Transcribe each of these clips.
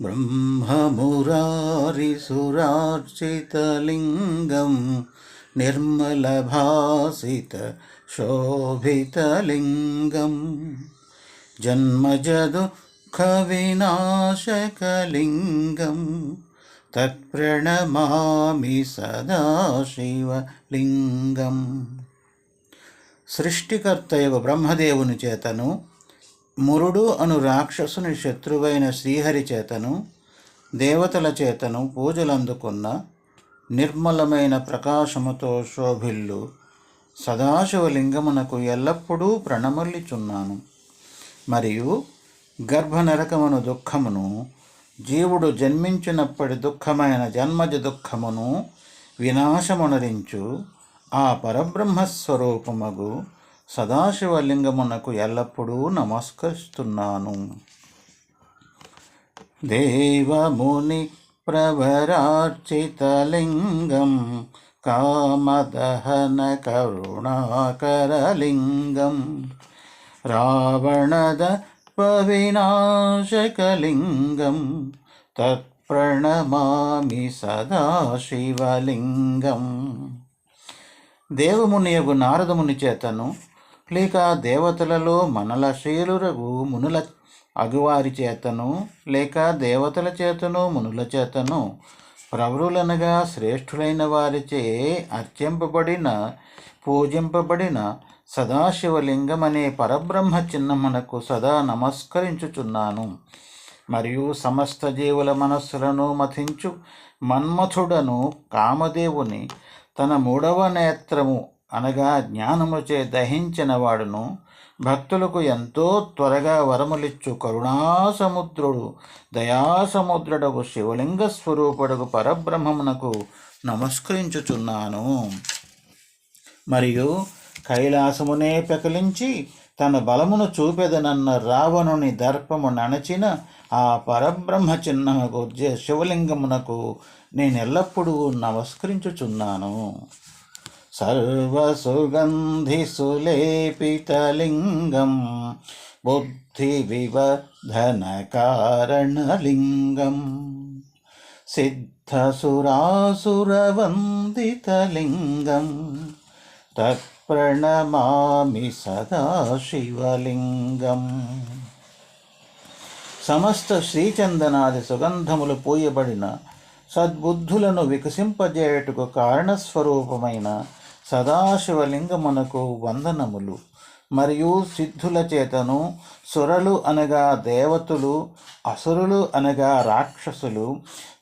ब्रह्ममुरारिसुरार्चितलिङ्गं निर्मलभासितशोभितलिङ्गं जन्मजदुःखविनाशकलिङ्गं తత్ప్రణమామి సదాశివలింగం సృష్టికర్తయగు బ్రహ్మదేవుని చేతను మురుడు అను రాక్షసుని శత్రువైన శ్రీహరి చేతను దేవతల చేతను పూజలందుకున్న నిర్మలమైన ప్రకాశముతో శోభిల్లు సదాశివలింగమునకు ఎల్లప్పుడూ ప్రణమల్లిచున్నాను మరియు గర్భనరకమును దుఃఖమును జీవుడు జన్మించినప్పటి దుఃఖమైన జన్మజ దుఃఖమును వినాశమునరించు ఆ పరబ్రహ్మస్వరూపమగు సదాశివలింగమునకు ఎల్లప్పుడూ నమస్కరిస్తున్నాను. దేవముని ప్రవరార్చితలింగం కామదహన కరుణాకరలింగం రావణద పవినాశకలింగం తత్ప్రణమామి సదాశివలింగం. దేవమునియగు నారదముని చేతను లేక దేవతలలో మనల శీలురగు మునుల అగువారి చేతను లేక దేవతల చేతను మునుల చేతను ప్రవరులనగా శ్రేష్ఠులైన వారిచే అర్చింపబడిన పూజింపబడిన సదాశివలింగం అనే పరబ్రహ్మ చిహ్నమునకు సదా నమస్కరించుచున్నాను. మరియు సమస్త జీవుల మనస్సులను మథించు మన్మథుడను కామదేవుని తన మూడవ నేత్రము అనగా జ్ఞానముచే దహించిన వాడును భక్తులకు ఎంతో త్వరగా వరములిచ్చు కరుణాసముద్రుడు దయాసముద్రుడకు శివలింగ స్వరూపుడకు పరబ్రహ్మమునకు నమస్కరించుచున్నాను. మరియు కైలాసమునే పెకలించి తన బలమును చూపెదనన్న రావణుని దర్పము నణచిన ఆ పరబ్రహ్మ చిహ్నముకు శివలింగమునకు నేను ఎల్లప్పుడూ నమస్కరించుచున్నాను. सर्वसुगन्धिसुलेपितलिङ्गं సులేపితలింగం బుద్ధి तत्प्रणमामि కారణలింగం సిద్ధసురాసురవందితలింగం సమస్త శ్రీచందనాది సుగంధములు పూయబడిన సద్బుద్ధులను వికసింపజేయుటకు కారణస్వరూపమైన సదాశివలింగమునకు వందనములు. మరియు సిద్ధుల చేతను సురలు అనగా దేవతలు అసురులు అనగా రాక్షసులు.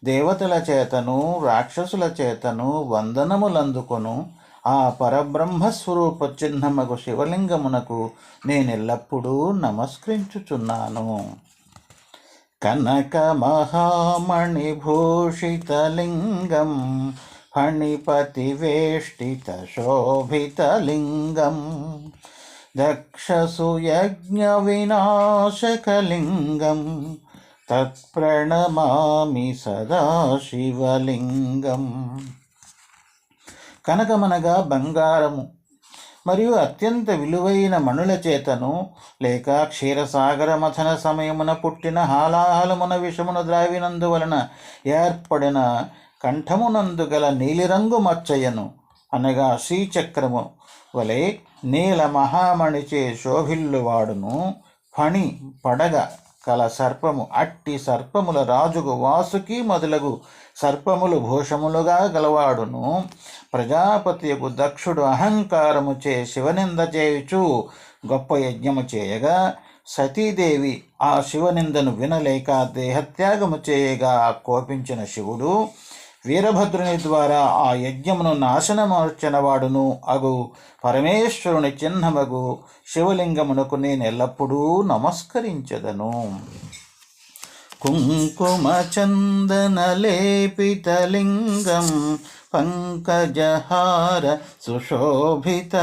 దేవతల చేతను రాక్షసుల చేతను వందనములందుకొను. ఆ పరబ్రహ్మస్వరూప చిహ్నమగు శివలింగమునకు నేనెల్లప్పుడూ నమస్కరించుచున్నాను. కనక మహామణిభూషితలింగం ఫణిపతివేష్టిత శోభితలింగం దక్షసుయజ్ఞ వినాశకలింగం తత్ప్రణమామి సదాశివలింగం కనకమనగా బంగారము మరియు అత్యంత విలువైన మణుల చేతను లేక క్షీరసాగర మథన సమయమున పుట్టిన హాలాహలమున విషమును ద్రావినందువలన ఏర్పడిన కంఠమునందు గల నీలిరంగు మచ్చయ్యను అనగా శ్రీచక్రము వలె నీల మహామణిచే శోభిల్లువాడును ఫణి పడగ కల సర్పము అట్టి సర్పముల రాజుకు వాసుకి మొదలగు సర్పములు భూషములుగా గలవాడును. ప్రజాపతియకు దక్షుడు అహంకారము చే శివనింద చేయుచు గొప్ప యజ్ఞము చేయగా సతీదేవి ఆ శివనిందను వినలేక దేహత్యాగము చేయగా కోపించిన శివుడు వీరభద్రుని ద్వారా ఆ యజ్ఞమును నాశనమర్చినవాడును అగు పరమేశ్వరుని చిహ్నమగు శివలింగమునకు నేను ఎల్లప్పుడూ నమస్కరించదను. కుంకుమచందనలేపితలింగం పంకజహార సుశోభితలింగం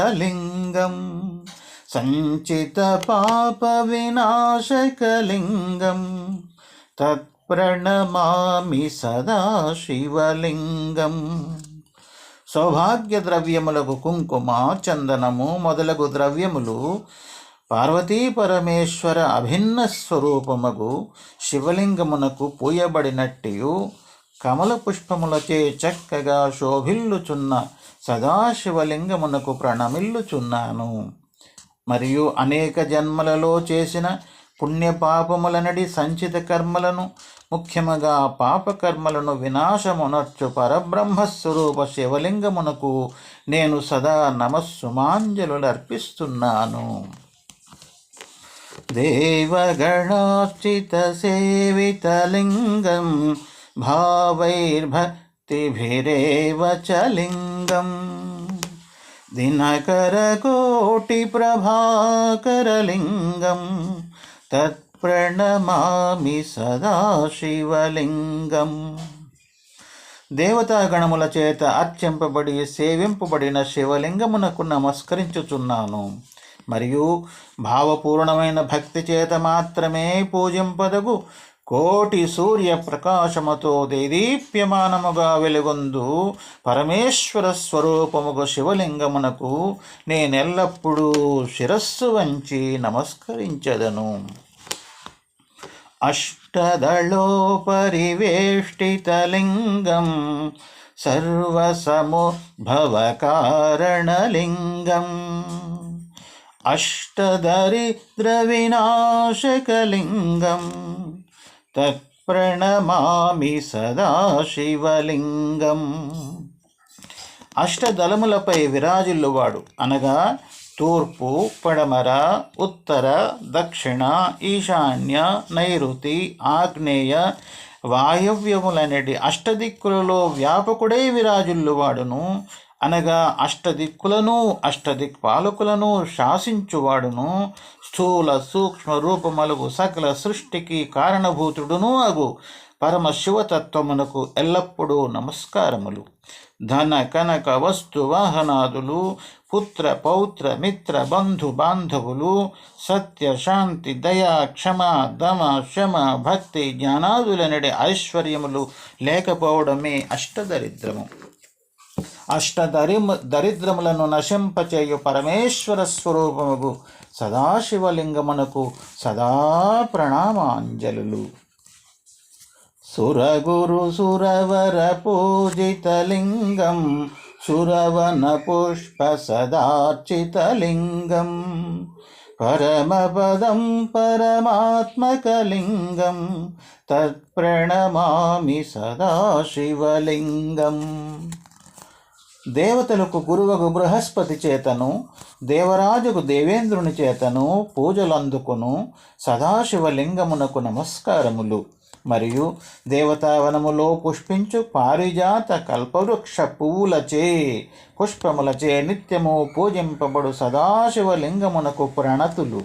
సంచిత పాప వినాశకలింగం ప్రణమామి సదా శివలింగం. సౌభాగ్య ద్రవ్యములకు కుంకుమ చందనము మొదలగు ద్రవ్యములు పార్వతీ పరమేశ్వర అభిన్న స్వరూపమగు శివలింగమునకు పూయబడినట్టియు. కమల పుష్పములచే చక్కగా శోభిల్లుచున్న సదాశివలింగమునకు ప్రణమిల్లుచున్నాను. మరియు అనేక జన్మలలో చేసిన పుణ్యపాపములనడి సంచిత కర్మలను ముఖ్యముగా పాపకర్మలను వినాశమునర్చు పరబ్రహ్మస్వరూప శివలింగమునకు నేను సదా నమస్సుమాంజలులర్పిస్తున్నాను देवगणार्चितसेवितलिङ्गं भावैर्भक्तिभिरेव च लिङ्गम् दिनकरकोटिप्रभाकरलिङ्गं ప్రణమామి సదాశివలింగం. దేవతాగణముల చేత అర్చింపబడి సేవింపబడిన శివలింగమునకు నమస్కరించుచున్నాను. మరియు భావపూర్ణమైన భక్తి చేత మాత్రమే పూజింపదగు కోటి సూర్య ప్రకాశముతో దేదీప్యమానముగా వెలుగొందు పరమేశ్వర స్వరూపముగు శివలింగమునకు నేనెల్లప్పుడూ శిరస్సు వంచి నమస్కరించదను. అష్టదళోపరివేష్టితలింగం సర్వసముద్భవకారణలింగం అష్టదరిద్రవినాశకలింగం తత్ప్రణమామి సదాశివలింగం అష్టదళములపై విరాజిల్లువాడు అనగా తూర్పు పడమర ఉత్తర దక్షిణ ఈశాన్య నైరుతి ఆగ్నేయ వాయవ్యములనేటి అష్టదిక్కులలో వ్యాపకుడై విరాజుల్లువాడును అనగా అష్టదిక్కులను అష్టదిక్పాలకులను శాసించువాడును. స్థూల సూక్ష్మ రూపములకు సకల సృష్టికి కారణభూతుడును అగు. పరమశివతత్వమునకు ఎల్లప్పుడూ నమస్కారములు. ధన కనక వస్తు వాహనాదులు పుత్ర పౌత్ర మిత్ర బంధు బాంధవులు సత్య శాంతి దయా క్షమ దమ శమ భక్తి జ్ఞానాదులనడి ఐశ్వర్యములు లేకపోవడమే అష్టదరిద్రము అష్టదరిమ దరిద్రములను నశింపచేయు పరమేశ్వర స్వరూపముగు సదాశివలింగమునకు సదా ప్రణామాంజలు సురగురు సురవర పూజితలింగం సురవన పుష్ప సదార్చితలింగం పరమపదం పరమాత్మకలింగం తత్ప్రణమామి సదాశివలింగం దేవతలకు గురువకు బృహస్పతి చేతను దేవరాజుకు దేవేంద్రుని చేతను పూజలందుకును సదాశివలింగమునకు నమస్కారములు. మరియు దేవతావనములో పుష్పించు పారిజాత కల్పవృక్ష పువ్వులచే పుష్పములచే నిత్యము పూజింపబడు సదాశివలింగమునకు ప్రణతులు.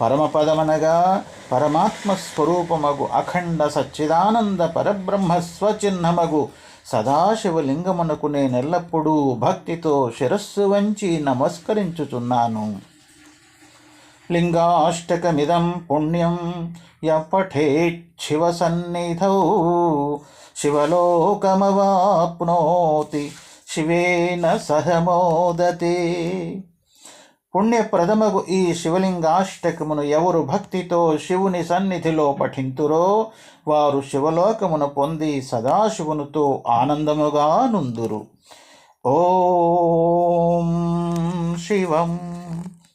పరమపదమనగా పరమాత్మ స్వరూపమగు అఖండ సచ్చిదానంద పరబ్రహ్మ స్వచిహ్నమగు సదాశివలింగమునకు నేనెల్లప్పుడూ భక్తితో శిరస్సు వంచి నమస్కరించుచున్నాను. లింగాష్టకమిదం పుణ్యం యపఠేచ్ఛివసన్నిధౌ. శివలోకమవాప్నోతి శివేన సహమోదతి పుణ్యప్రదమగు ఈ శివలింగాష్టకమును ఎవరు భక్తితో శివుని సన్నిధిలో పఠింతురో వారు శివలోకమును పొంది సదాశివునితో ఆనందముగా నుందురు ఓం శివం.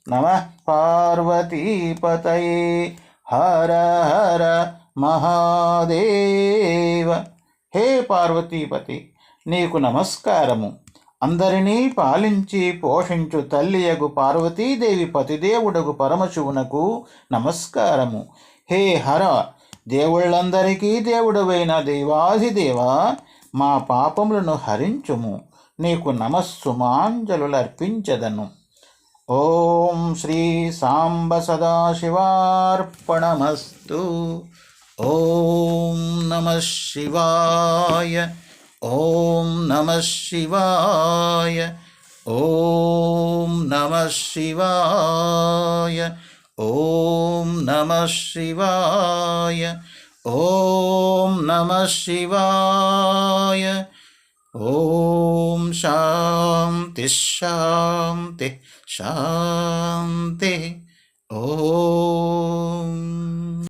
నమ పార్వతీపతయే. హర హర మహాదేవ. హే పార్వతీపతి నీకు నమస్కారము. అందరినీ పాలించి పోషించు తల్లియగు పార్వతీదేవి పతిదేవుడగు పరమశివునకు నమస్కారము. హే హర దేవుళ్ళందరికీ దేవుడవైన దేవాధిదేవ మా పాపములను హరించుము. నీకు నమస్సుమాంజలులర్పించదను. ఓం శ్రీ సాంబ సదాశివార్పణమస్తు. ఓం నమ శివాయ ఓం నమ శివాయ ఓం నమ శివాయ ఓం నమ శివాయ ఓం నమ శివాయ. ॐ शान्ति शान्ति ॐ